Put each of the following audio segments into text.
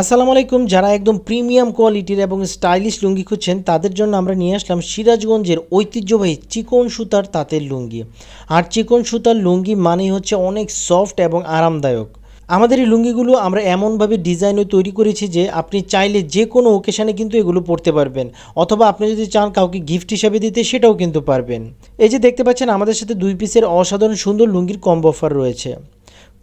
আসসালামু আলাইকুম, যারা একদম প্রিমিয়াম কোয়ালিটির এবং স্টাইলিশ লুঙ্গি খুঁজছেন, তাদের জন্য আমরা নিয়ে আসলাম সিরাজগঞ্জের ঐতিহ্যবাহী চিকন সুতার তাঁতের লুঙ্গি। আর চিকন সুতার লুঙ্গি মানেই হচ্ছে অনেক সফট এবং আরামদায়ক। আমাদের এই লুঙ্গিগুলো আমরা এমনভাবে ডিজাইনও তৈরি করেছি যে আপনি চাইলে যে কোনো ওকেশানে কিন্তু এগুলো পরতে পারবেন, অথবা আপনি যদি চান কাউকে গিফট হিসাবে দিতে, সেটাও কিন্তু পারবেন। এই যে দেখতে পাচ্ছেন, আমাদের সাথে দুই পিসের অসাধারণ সুন্দর লুঙ্গির কম্বো অফার রয়েছে।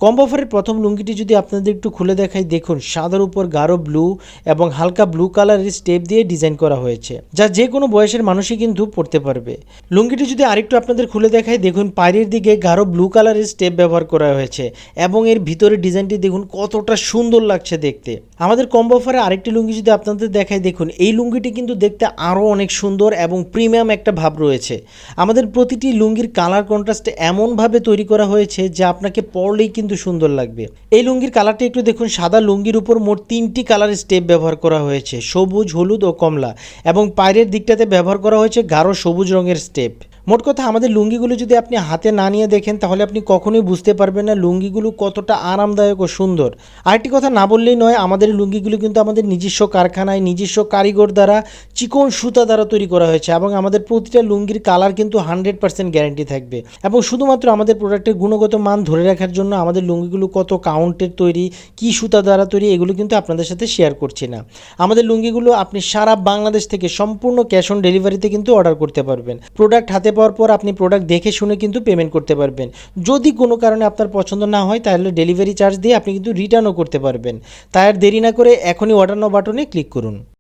কম্বো অফারের প্রথম লুঙ্গিটি যদি আপনাদের একটু খুলে দেখাই, দেখুন, সাদার উপর গাঢ় ব্লু এবং হালকা ব্লু কালারের স্টেপ দিয়ে ডিজাইন করা হয়েছে, যা যে কোনো বয়সের মানুষই কিন্তু পড়তে পারবে। লুঙ্গিটি যদি আরেকটু আপনাদের খুলে দেখাই, দেখুন, পায়ের দিকে গাঢ় ব্লু কালারের স্টেপ ব্যবহার করা হয়েছে এবং এর ভিতরে ডিজাইনটি দেখুন, কতটা সুন্দর লাগছে দেখতে। আমাদের কম্বো অফারে আরেকটি লুঙ্গি যদি আপনাদের দেখাই, দেখুন, এই লুঙ্গিটি কিন্তু দেখতে আরও অনেক সুন্দর এবং প্রিমিয়াম একটা ভাব রয়েছে। আমাদের প্রতিটি লুঙ্গির কালার কন্ট্রাস্ট এমনভাবে তৈরি করা হয়েছে, যে আপনাকে পরলেই কিন্তু সুন্দর লাগবে। এই লুঙ্গির কালারটি একটু দেখুন, সাদা লুঙ্গির উপর মোট তিনটি কালার স্টেপ ব্যবহার করা হয়েছে, সবুজ, হলুদ ও কমলা। এবং পায়ের দিকটাতে ব্যবহার করা হয়েছে গাঢ় সবুজ রঙের স্টেপ। মোট কথা আমাদের লুঙ্গিগুলো যদি আপনি হাতে না নিয়ে দেখেন, তাহলে আপনি কখনোই বুঝতে পারবেন না লুঙ্গিগুলো কতটা আরামদায়ক ও সুন্দর। আরেকটি কথা না বললেই নয়, আমাদের লুঙ্গিগুলো কিন্তু আমাদের নিজস্ব কারখানায়, নিজস্ব কারিগর দ্বারা চিকন সুতা দ্বারা তৈরি করা হয়েছে এবং আমাদের প্রতিটা লুঙ্গির কালার কিন্তু হান্ড্রেড পার্সেন্ট গ্যারান্টি থাকবে। এবং শুধুমাত্র আমাদের প্রোডাক্টের গুণগত মান ধরে রাখার জন্য আমাদের লুঙ্গিগুলো কত কাউন্টের তৈরি, কী সুতা দ্বারা তৈরি, এগুলো কিন্তু আপনাদের সাথে শেয়ার করছি না। আমাদের লুঙ্গিগুলো আপনি সারা বাংলাদেশ থেকে সম্পূর্ণ ক্যাশ অন ডেলিভারিতে কিন্তু অর্ডার করতে পারবেন। প্রোডাক্ট হাতে পাওয়ার পর আপনি প্রোডাক্ট দেখে শুনে কিন্তু পেমেন্ট করতে পারবেন। যদি কোনো কারণে আপনার পছন্দ না হয়, তাহলে ডেলিভারি চার্জ দিয়ে আপনি কিন্তু রিটার্নও করতে পারবেন। তাই আর দেরি না করে এখনই অর্ডার নাও বাটনে ক্লিক করুন।